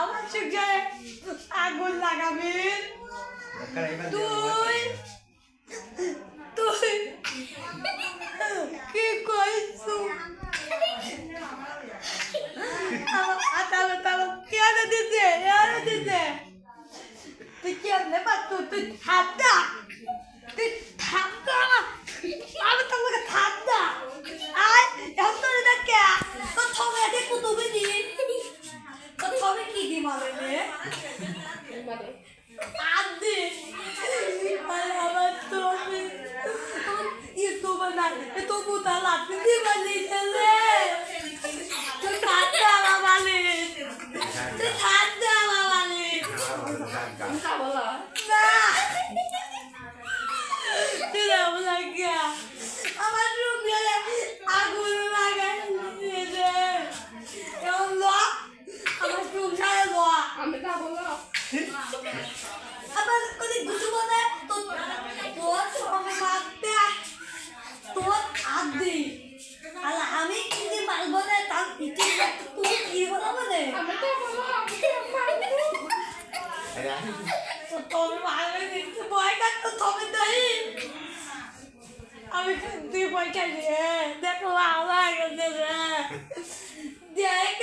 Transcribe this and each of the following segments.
আমার চোখে আগুন লাগাবি তুই তুই তুই তুই ঠান্ডা আমি তোমাকে ঠান্ডা। আয় এখন তোর এটা কে? তোর ছবি আছে কুতুবি দি তোর ছবি কি দি মারে রে? আদি মানে আমার ছবি ইউটিউব না তো বুতা লাগতে দি মানে ছেলে তুই ঠান্ডা বাবালে তুই ঠান্ডা বাবালে না তুই যাব লাগিয়া আমার রুম আগুন লাগাই রে এখন ল আমার রুম ছাড়া ল আবার কোনে গুজু বলে তো তোর সঙ্গে মারতে তোর আদি আর আমি কিন্তু মারবো না তার পিঠে তুই কি বলা? বলে তো তোর মারবে দেখতে ভয় কাটতো তবে তাই আমি তুই ভয় কাটলি দেখো আমার রে দেখ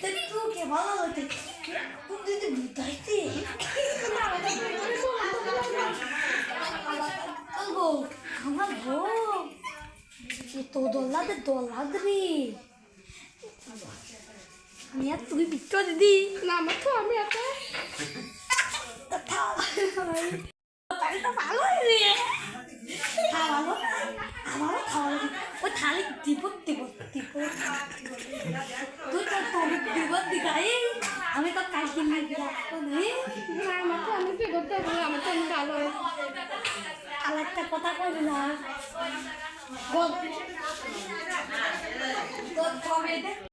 তুই তুই কে ভালো হতে তুই বুঝাইছি গো আমার গো এ তো দোলাতে দোলাদ্রি আমি আর তুই বিক্রি দিদি তাহলে তো ভালো রে খাওয়াবো আমারও খাওয়াবো থালি দিব দিব দিব তুই তো থালি দিব দিগাই আমি তো কাল কিনে রাখব রে আর একটা কথা কইবি না। গো তোর কবে দেখ